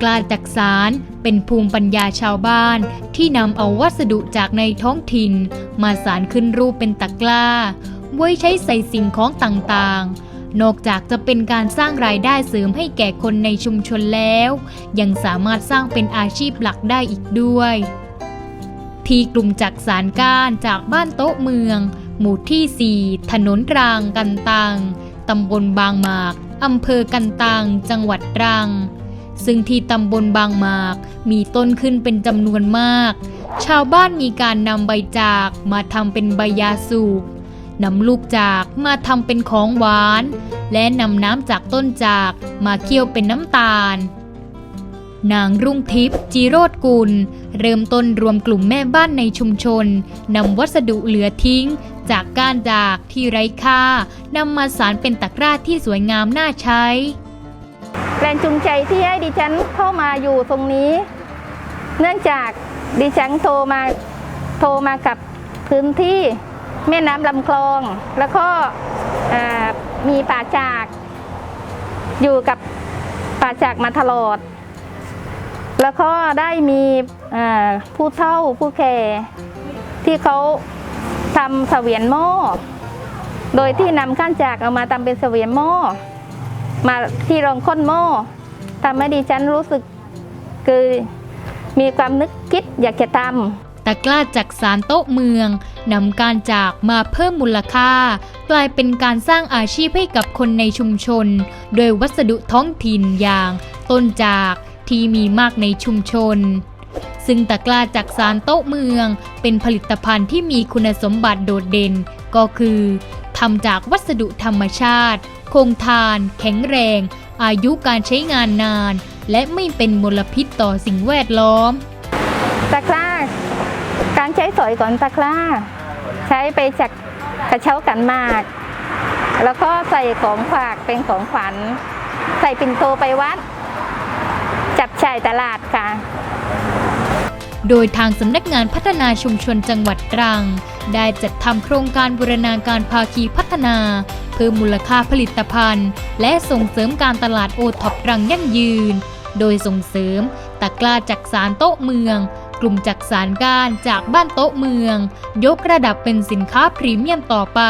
กร้าจักสารเป็นภูมิปัญญาชาวบ้านที่นำเอาวัสดุจากในท้องถิ่น มาสารขึ้นรูปเป็นตะกร้า ไว้ใช้ใส่สิ่งของต่างๆ นอกจากจะเป็นการสร้างรายได้เสริมให้แก่คนในชุมชนแล้ว ยังสามารถสร้างเป็นอาชีพหลักได้อีกด้วย ที่กลุ่มจักสารก้านจากบ้านโต๊ะเมือง หมู่ที่ 4 ถนนตรางกันตังตำบลบางหมากอำเภอกันตัง จังหวัดตรัง ซึ่งที่ตำบลบางหมาก มีต้นขึ้นเป็นจำนวนมาก ชาวบ้านมีการนำใบจากมาทำเป็นใบยาสูบนำลูกจากมาทำเป็นของหวาน และนำน้ำจากต้นจากมาเคี่ยวเป็นน้ำตาล นางรุ่งทิพย์จีโรดกุล เริ่มต้นรวมกลุ่มแม่บ้านในชุมชนนำวัสดุเหลือทิ้ง จากก้านจากที่ไร้ค่านำมาสารเป็นตะกร้าที่สวยงามน่าใช้ แรงจูงใจที่ให้ดิฉันเข้ามาอยู่ตรงนี้ เนื่องจากดิฉันโทรมาโทรมากับพื้นที่แม่น้ำลำคลอง แล้วก็มีป่าจาก อยู่กับป่าจากมาตลอด แล้วก็ได้มีผู้เฒ่าผู้แก่ที่เขาทำเสวียนหม้อ โดยที่นำก้านจากเอามาทำเป็นเสวียนหม้อ มาที่รองค้นหม้อทำให้ดิฉันรู้สึกคือมีความนึกคิดอยากจะทตะกร้าจากสารโต๊ะเมืองนำการจากมาเพิ่มมูลค่า กลายเป็นการสร้างอาชีพให้กับคนในชุมชน โดยวัสดุท้องถิ่นอย่าง ต้นจากที่มีมากในชุมชน ซึ่งตะกร้าจากสารโต๊ะเมือง เป็นผลิตภัณฑ์ที่มีคุณสมบัติโดดเด่น ก็คือทำจากวัสดุธรรมชาติ คงทาน แข็งแรง อายุการใช้งานนาน และไม่เป็นมลพิษต่อสิ่งแวดล้อมำตะกร้า การใช้สอยก่อนตะกร้า ใช้ไปจากกระเช้ากันหมาก แล้วก็ใส่ของฝากเป็นของขวัญ ใส่ปิ่นโตไปวัด จับจ่ายตลาดค่ะโดยทางสำนักงานพัฒนาชุมชนจังหวัดตรัง ได้จัดทำโครงการบูรณาการภาคีพัฒนาเพิ่มมูลค่าผลิตภัณฑ์ และส่งเสริมการตลาดโอท็อปรังยั่งยืน โดยส่งเสริมตะกร้าจักสารโต๊ะเมือง กลุ่มจักสารก้านจากบ้านโต๊ะเมือง ยกระดับเป็นสินค้าพรีเมียมต่อไป